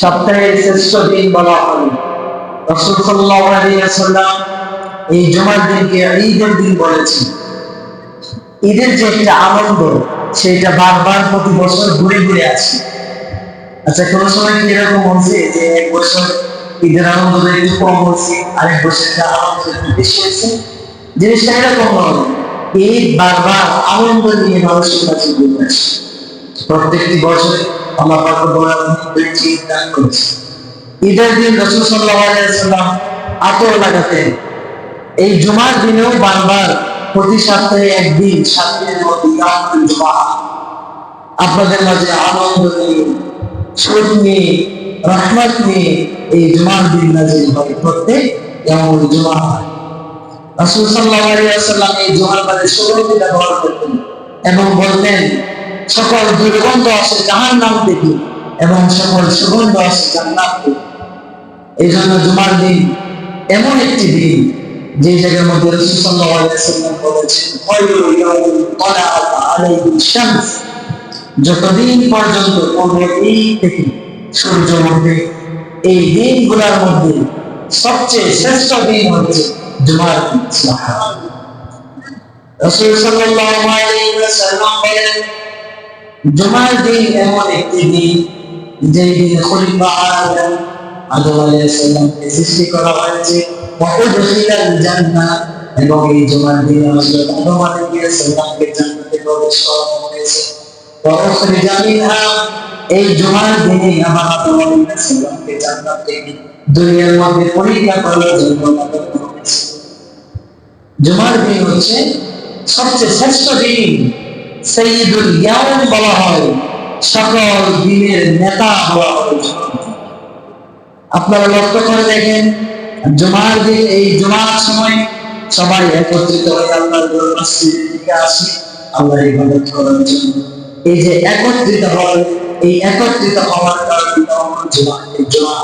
সপ্তাহের শ্রেষ্ঠ দিন বলা হয় রসুল আলাইহি এই জুমার দিনকে ঈদের দিন ঈদের যে একটা আনন্দ, সেটা বারবার প্রতি বছর ঘুরে ঘুরে আচ্ছা কোনো সময় কি এরকম হচ্ছে যে এক বছর ঈদের আনন্দটা একটু কম হচ্ছে আরেক বছর আনন্দ একটু বেশি হচ্ছে জিনিসটা এরকম নয় বারবার আনন্দ নিয়ে মানুষের কাছে ঘুরে আসে। প্রত্যেকটি বছরে ঈদের দিন রাসূল এই জুমার দিনেও বারবার প্রতি সপ্তাহে একদিন আপনাদের মাঝে আনন্দ নিয়ে সুখ নিয়ে, রহমত নিয়ে এই জুমার দিন হয়। প্রত্যেক জুমা রাসূল সাল্লাল্লাহু আলাইহি ওয়াসাল্লাম এই জুমার ব্যবহার করতেন এবং বলতেন সকল দুর্গন্ধ আসে জাহান নাম থেকে এবং সকল সুগন্ধ আসে জান্নাত থেকে। এই জন্য জুমার দিন এমন একটি দিন যে জায়গার মধ্যে বলেছেন যতদিন পর্যন্ত থেকে সূর্য এই দিনগুলোর মধ্যে সবচেয়ে শ্রেষ্ঠ দিন হচ্ছে জুমার দিন। বলেন জুমার দিন এমন একটি দিন যে দিন খলিফা আদম আদম আলাইহিস সালামকে সৃষ্টি করা হয়েছে। ওয়াউদখিলাল জান্নাহ এবং এই জুমার দিন হযরত আদম আলাইহিস সালামকে জান্নাতে প্রবেশ করানো হয়েছে। ওয়াউখরিজা মিনহা এই জুমার দিনে আমার আদম আলাইহিস সালামকে জান্নাত দুনিয়ার মধ্যে পরীক্ষা করার জন্য জুমার দিন হচ্ছে সবচেয়ে শ্রেষ্ঠ দিন। সৈয়দুল ইয়াউম বলা হয়, সকল দিনের নেতা বলা হয় আপনারা লক্ষ্য করে দেখেন, জুমার দিন, এই জুমার সময় সবাই একত্রিত হয়ে আল্লাহর মসজিদের দিকে আসি, আল্লাহর ইবাদত করার জন্য। এই যে একত্রিত হয় এই একত্রিত হওয়ার কারণে জুমা জুমা